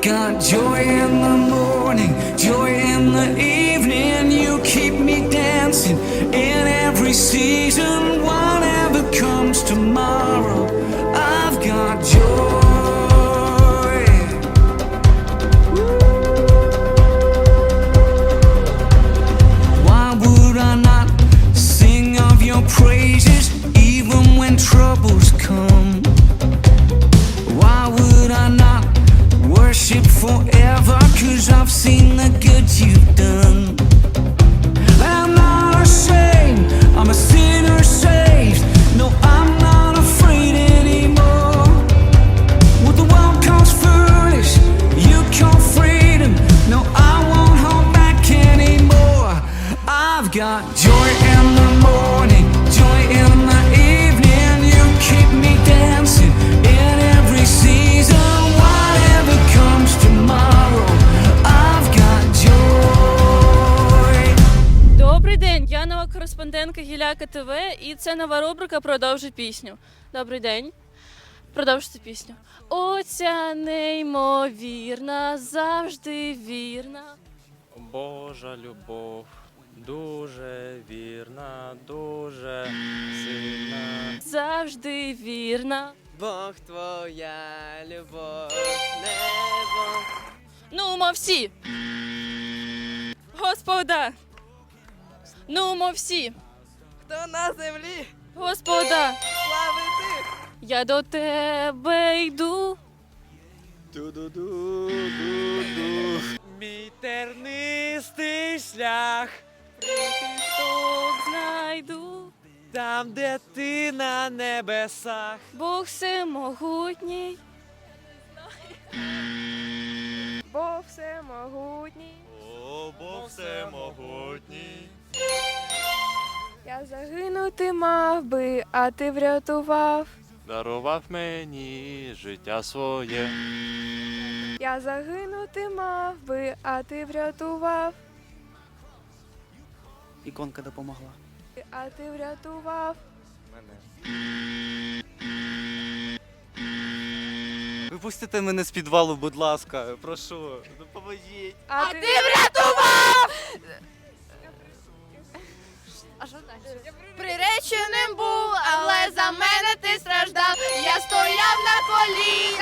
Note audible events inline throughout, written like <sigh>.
I've got joy in the morning, joy in the evening. You keep me dancing in every season. Whatever comes tomorrow, I've got joy. Why would worship forever? Cause I've seen the good you've done. І це нова рубрика Продовжуй пісню. Добрий день. Продовжуйте пісню. Оця неймовірна, завжди вірна. Божа любов, дуже вірна, дуже сильна. Завжди вірна. Бог твоя любов, небо. Ну, мо всі. Господа. Ну, мо всі. Хто на землі Господа. славити? Я до тебе йду. Ду-ду-ду-ду-ду. Мій тернистий шлях, Христок знайду. там, де ти на небесах. Бог всемогутній. Бог всемогутній. О, Бог всемогутній. Я загинути мав би, а ти врятував. Дарував мені життя своє. Я загинути мав би, а ти врятував. Іконка допомогла. А ти врятував. Випустите мене з підвалу, будь ласка, прошу, допоможіть. А, ти Приреченим Я стояв на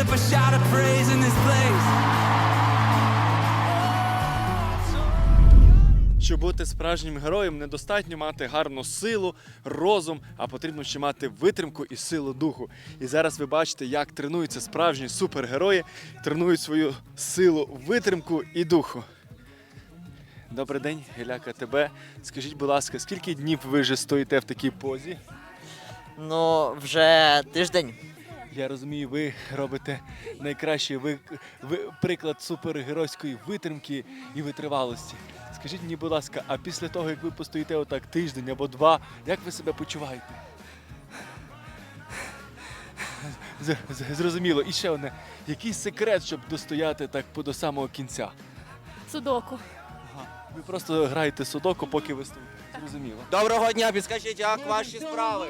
lift up a shout of praise in this place? Щоб бути справжнім героєм, недостатньо мати гарну силу, розум, а потрібно ще мати витримку і силу духу. І зараз ви бачите, як тренуються справжні супергерої, тренують свою силу, витримку і духу. Добрий день, Геляка тебе. Скажіть, будь ласка, скільки днів ви вже стоїте в такій позі? Ну, вже тиждень. Я розумію, ви робите найкращий ви, ви, приклад супергеройської витримки і витривалості. Скажіть мені, будь ласка, а після того, як ви постоїте отак тиждень або два, як ви себе почуваєте? З- з- Зрозуміло. І ще одне, який секрет, щоб достояти так до самого кінця? Судоку. Ага. Ви просто граєте судоку, поки ви стоїте. Зрозуміло. Доброго дня, підскажіть, як ваші справи?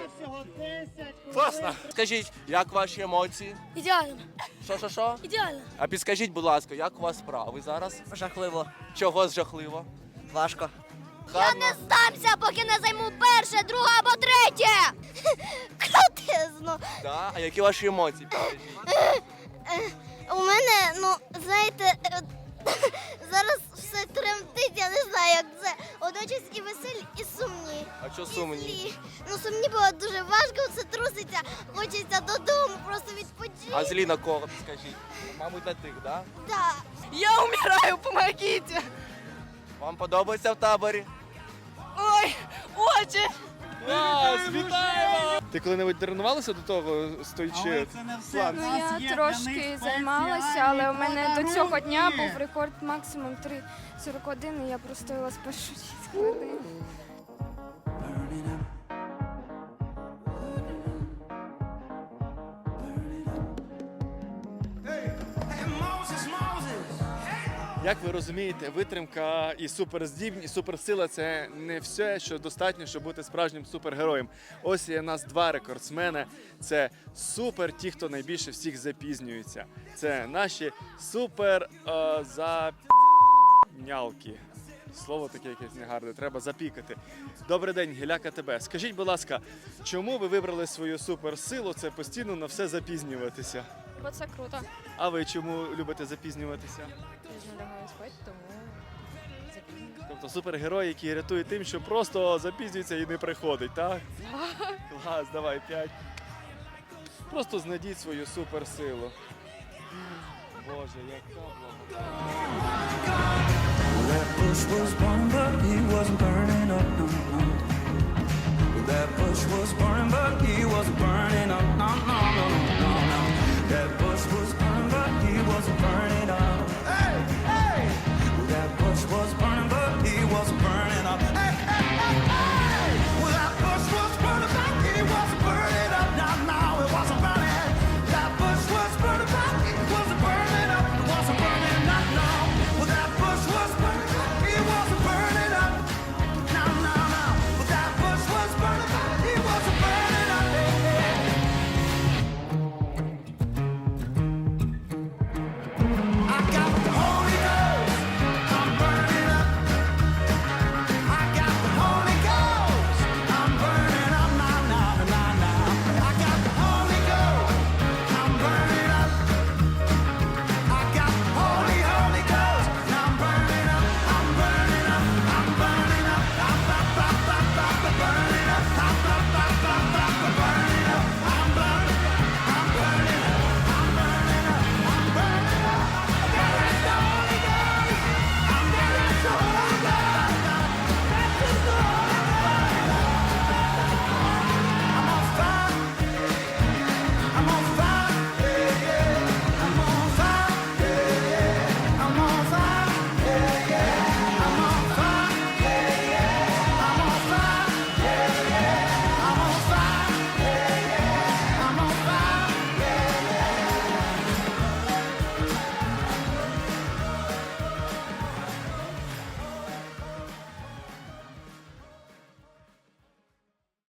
Класно! Скажіть, як ваші емоції? Ідеально, Що, що, що? ідеально. А підскажіть, будь ласка, як у вас справи зараз? Жахливо, Чого жахливо? важко. Гарно. Здамся, поки не займу перше, друге або третє. <laughs> Крутизно. Да? А які ваші емоції? Підскажіть. У мене, ну, знаєте, е, <laughs> зараз я не знаю, як це. Водночас і веселі, і сумні. А що І сумні? злі. Ну, сумні було дуже важко, все труситься, хочеться додому, просто відпочити. А злі на кого, підскажіть? Мабуть, на тих, да? Так. Я вмираю, помогите. Вам подобається в таборі? Ой, очі. Клас! Вітаємо! Ти коли-небудь тренувалася до того, стоячи? Ну я трошки займалася, але у мене до цього дня був рекорд максимум 3.41, і я простояла спершу 6 хвилин. Як ви розумієте, витримка і суперздібність, і суперсила це не все, що достатньо, щоб бути справжнім супергероєм. Ось є у нас два рекордсмени. Це супер, ті, хто найбільше всіх запізнюється. Це наші супер е, запнялки. Слово таке якесь негарне, треба запікати. Добрий день, Гіляка тебе. Скажіть, будь ласка, чому ви вибрали свою суперсилу? Це постійно на все запізнюватися. Бо це круто. А ви чому любите запізнюватися? Пізно лягаю спати, тому Тобто супергерой, який рятує тим, що просто запізнюється і не приходить, так? Клас, давай, п'ять. Просто знайдіть свою суперсилу. Боже, яка благодать. That bush was burning, but he wasn't burning up, no, no. That bush was burning, but he It was